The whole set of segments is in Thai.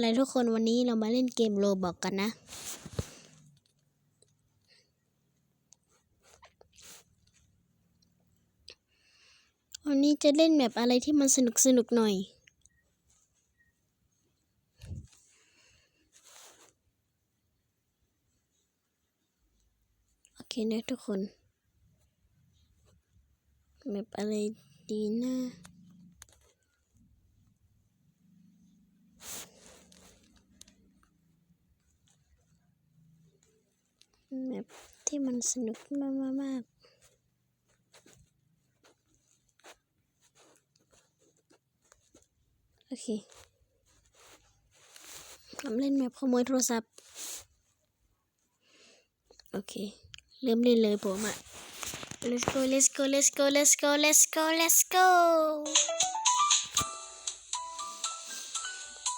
อะไรทุกคนวันนี้เรามาเล่นเกมโรบอกกันนะ วันนี้จะเล่นแบบอะไรที่มันสนุกสนุกหน่อย โอเคนะทุกคน แบบอะไรดีนะ แบบที่มันสนุกมากมากมากโอเคทำเล่นแบบขโมยโทรศัพท์ โอเค เริ่มเล่นเลยผมอะ let's go let's go let's go let's go let's go let's go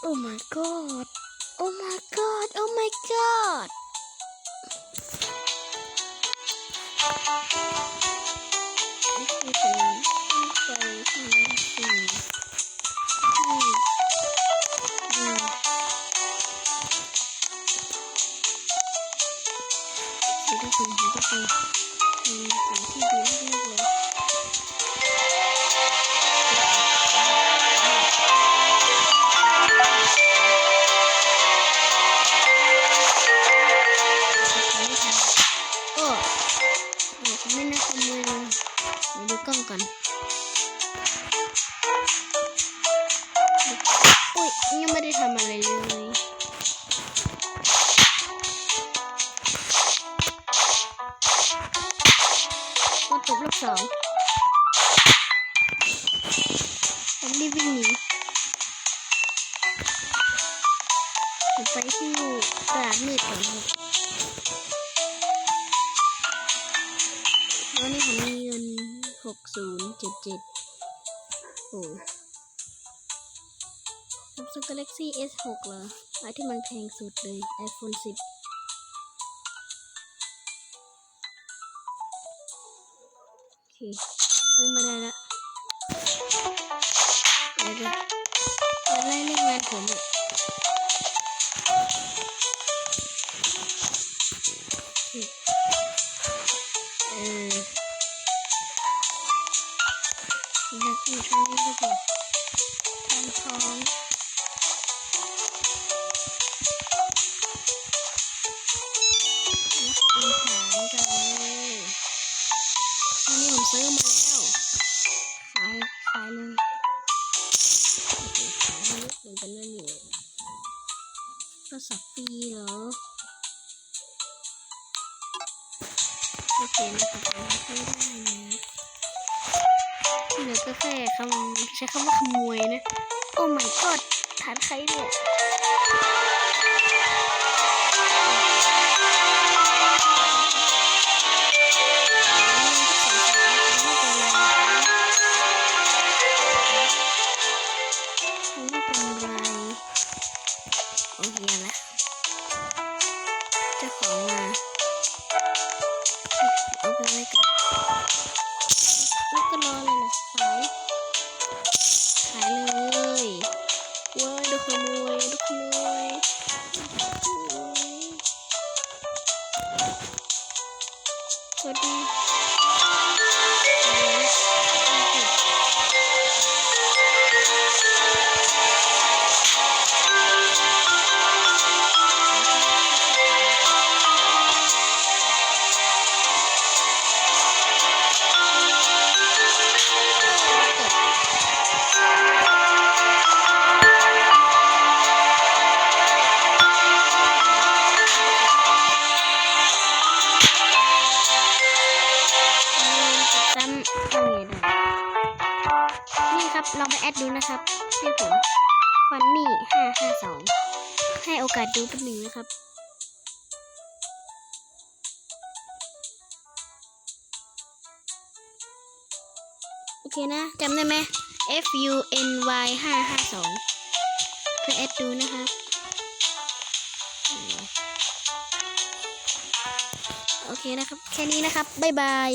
oh my god oh my god oh my god นี่คือไปท ยังไม่ได้ทำอะไรเลยก็จบรอบสองผมรีบวิ่งหนีผมไปที่ตลาดมืดก่อนครับตอนนี้ผมมีเงินหกศูนย์เจ็ดเจ็ดโอ้ Samsung Galaxy S6 เหรอไอที่มันแพงสุดเลย iPhone 10โอเคซื้อมาได้ละเดี๋ยวจะจะไล่เล่นงานผมอะโอเอออยากอยู่ทางนี้ดีกว่าทางท้อง นันฐานกันเลยอันนี้ผมซื้อมาแล้ว ขาย ขายเลยขายให้เยอะเหมือนกันนั่นนี่โทรศัพท์ฟรีเหรอ โอเคนะครับไม่ได้นะเหลือก็แค่คำใช้คำว่าขโมยนะ โอ้ my god ฐานใครเนี่ย เนี่ครับ ลองไปแอดดูนะครับให้ผมฟันนี่ห้าห้าสองให้โอกาสดูแป๊บหนึ่งนะครับโอเคนะจำได้ไหม F U N Y ห้าห้าสองเพื่อแอดดูนะครับโอเคนะครับ แค่นี้นะครับ บ๊ายบาย